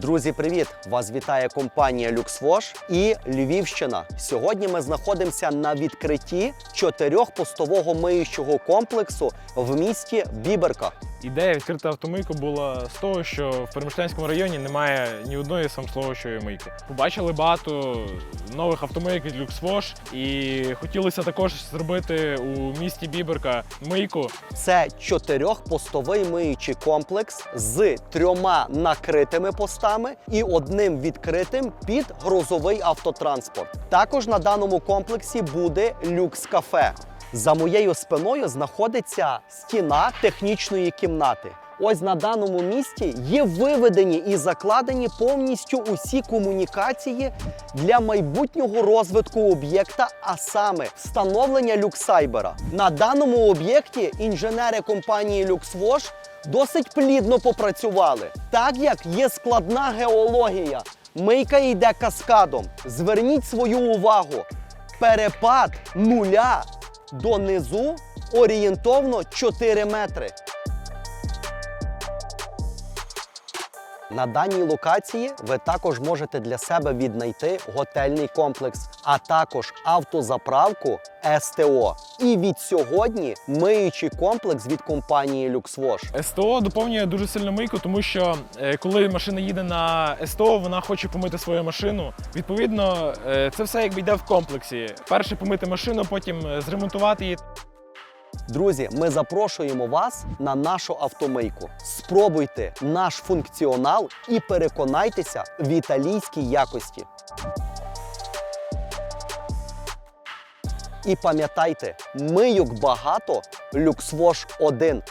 Друзі, привіт! Вас вітає компанія LuxWash і Львівщина. Сьогодні ми знаходимося на відкритті чотирьохпостового миючого комплексу в місті Біберка. Ідея відкрити автомийку була з того, що в Перемишлянському районі немає ні одної самословущої мийки. Побачили багато нових автомийок від LuxWash і хотілося також зробити у місті Біберка мийку. Це чотирьохпостовий миючий комплекс з трьома накритими постами і одним відкритим під грузовий автотранспорт. Також на даному комплексі буде люкс кафе. За моєю спиною знаходиться стіна технічної кімнати. Ось на даному місці є виведені і закладені повністю усі комунікації для майбутнього розвитку об'єкта, а саме встановлення люксайбера. На даному об'єкті інженери компанії LuxWash досить плідно попрацювали, так як є складна геологія. Мийка йде каскадом. Зверніть свою увагу. Перепад нуля до низу орієнтовно 4 метри. На даній локації ви також можете для себе віднайти готельний комплекс, а також автозаправку СТО. І від сьогодні миючий комплекс від компанії LuxWash. СТО доповнює дуже сильно мийку, тому що е, коли машина їде на СТО, вона хоче помити свою машину. Відповідно, е, це все якби йде в комплексі. Перше помити машину, потім е, зремонтувати її. Друзі, ми запрошуємо вас на нашу автомийку. Спробуйте наш функціонал і переконайтеся в італійській якості. І пам'ятайте, мийок багато, люксвош один.